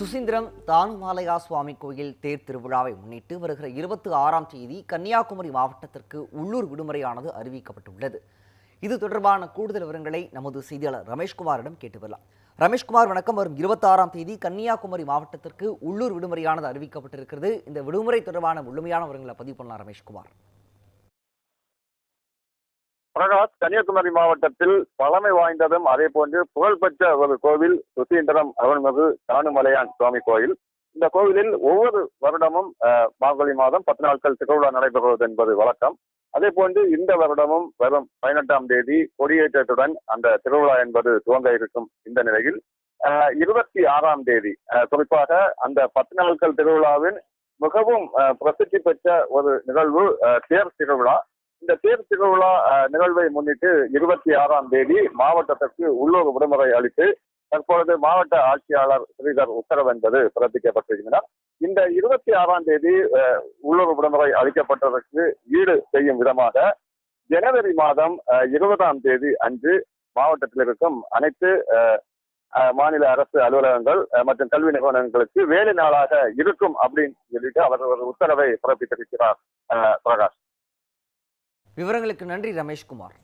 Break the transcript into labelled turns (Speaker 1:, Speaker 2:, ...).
Speaker 1: சுசீந்திரம் தானுமாலயா சுவாமி கோயில் தேர் திருவிழாவை முன்னிட்டு வருகிற இருபத்தி ஆறாம் தேதி கன்னியாகுமரி மாவட்டத்திற்கு உள்ளூர் விடுமுறையானது அறிவிக்கப்பட்டுள்ளது. இது தொடர்பான கூடுதல் விவரங்களை நமது செய்தியாளர் ரமேஷ்குமாரிடம் கேட்டு வரலாம். ரமேஷ்குமார் வணக்கம். வரும் இருபத்தி ஆறாம் தேதி கன்னியாகுமரி மாவட்டத்திற்கு உள்ளூர் விடுமுறையானது அறிவிக்கப்பட்டிருக்கிறது. இந்த விடுமுறை தொடர்பான முழுமையான விவரங்களை பதிவு பண்ணலாம் ரமேஷ்குமார்.
Speaker 2: பிரகாஷ் கன்னியாகுமரி மாவட்டத்தில் பழமை வாய்ந்ததும் அதே போன்று புகழ்பெற்ற ஒரு கோவில் சுசீந்திரம் அருள்மிகு தானுமலையான் சுவாமி கோயில். இந்த கோவிலில் ஒவ்வொரு வருடமும் அஹ், மார்கழி மாதம் பத்து நாட்கள் திருவிழா நடைபெறுவது என்பது வழக்கம். அதே போன்று இந்த வருடமும் வரும் பதினெட்டாம் தேதி கொடியேற்றத்துடன் அந்த திருவிழா என்பது துவங்க இருக்கும் இந்த நிலையில் இருபத்தி ஆறாம் தேதி அஹ், குறிப்பாக அந்த பத்து நாட்கள் திருவிழாவின் மிகவும் அஹ், பிரசித்தி பெற்ற ஒரு நிகழ்வு அஹ், தேர் திருவிழா. இந்த தேர் திருவிழா அஹ், நிகழ்வை முன்னிட்டு இருபத்தி ஆறாம் தேதி மாவட்டத்திற்கு உள்ளூர் விடுமுறை அளித்து தற்பொழுது மாவட்ட ஆட்சியாளர் ஸ்ரீதர் உத்தரவு என்பது பிறப்பிக்கப்பட்டிருக்கிறார் இந்த இருபத்தி ஆறாம் தேதி அஹ், உள்ளூர் விடுமுறை அளிக்கப்பட்டதற்கு ஈடு செய்யும் விதமாக ஜனவரி மாதம் இருபதாம் தேதி அன்று மாவட்டத்தில் இருக்கும் அனைத்து மாநில அரசு அலுவலகங்கள் மற்றும் கல்வி நிறுவனங்களுக்கு வேலை நாளாக இருக்கும் அப்படின்னு சொல்லிட்டு அவர் ஒரு உத்தரவை பிறப்பித்திருக்கிறார் அஹ், பிரகாஷ்.
Speaker 1: விவரங்களுக்கு நன்றி ரமேஷ்குமார்.